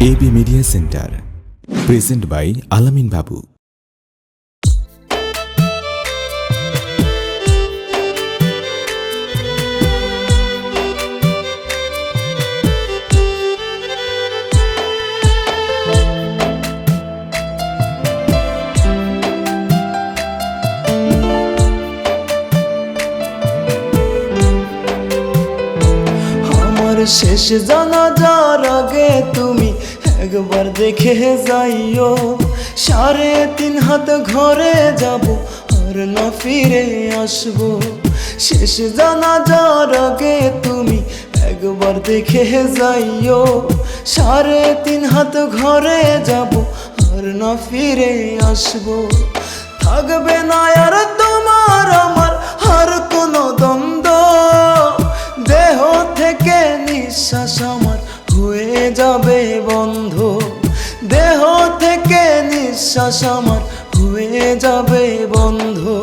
AB media centre present by Alamin Babu শেষ জানাজার আগে তুমি একবার দেখে যাইও। সাড়ে তিন হাত ঘরে যাব আর না ফিরে আসব। শেষ জানাজার আগে তুমি একবার দেখে যাইও। সাড়ে তিন হাত ঘরে যাব আর না ফিরে আসব। থাকবে না আর তোমার বন্ধ, দেহ থেকে নিঃশ্বাস আমার হয়ে যাবে বন্ধু।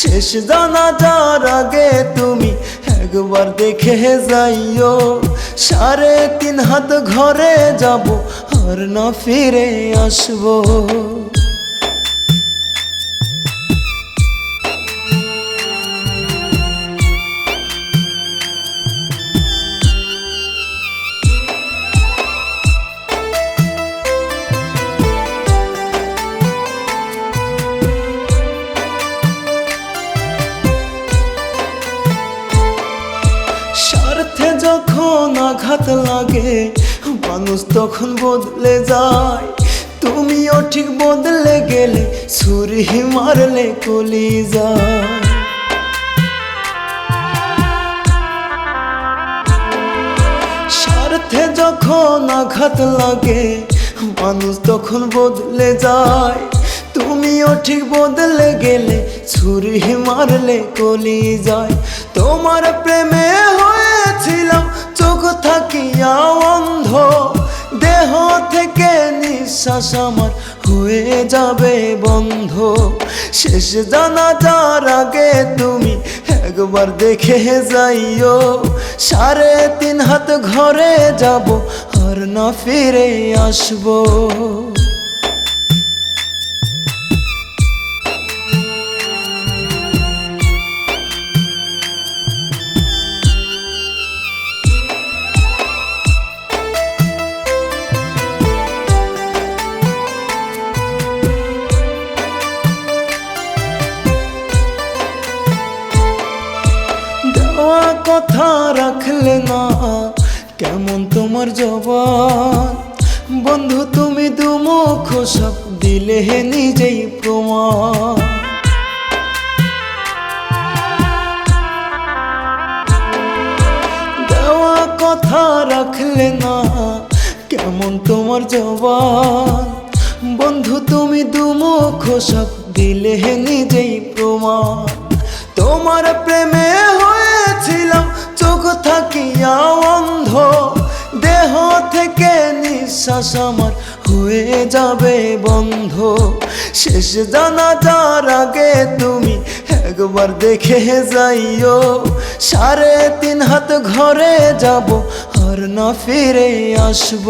শেষ জানা যার আগে তুমি একবার দেখে যাইও। সাড়ে তিন হাত ঘরে যাব আর না ফিরে আসব। যখন আঘাত লাগে, মানুষ তখন বদলে যায়। তুমিও ঠিক বদলে গেলে ছুরি মারলে কলি যায় স্বার্থে যখন আঘাত লাগে, মানুষ তখন বদলে যায়। তুমিও ঠিক বদলে গেলে ছুরি মারলে কলি যায় তোমার প্রেমে চোখ থাকিয়া অন্ধ, দেহ থেকে নিঃশ্বাস আমার হয়ে যাবে বন্ধ। শেষ জানা যার আগে তুমি একবার দেখে যাইও। সাড়ে তিন হাত ঘরে যাব, আর না ফিরে আসব। কথা রাখলে না কেমন তোমার জবান? বন্ধু, তুমি দুমুখ, সব দিলে হে নিজেই প্রমাণ। দেওয়া কথা রাখলে না কেমন তোমার জবান? বন্ধু, তুমি দুমুখ, সব দিলে হে নিজেই প্রমাণ। তোমার প্রেমে হয়েছিলাম, চোখ থাকিয়া অন্ধ। দেহ থেকে নিঃশ্বাস আমার হয়ে যাবে বন্ধ। শেষ জানা যার আগে তুমি একবার দেখে যাইও। সাড়ে তিন হাত ঘরে যাব, আর না ফিরে আসব।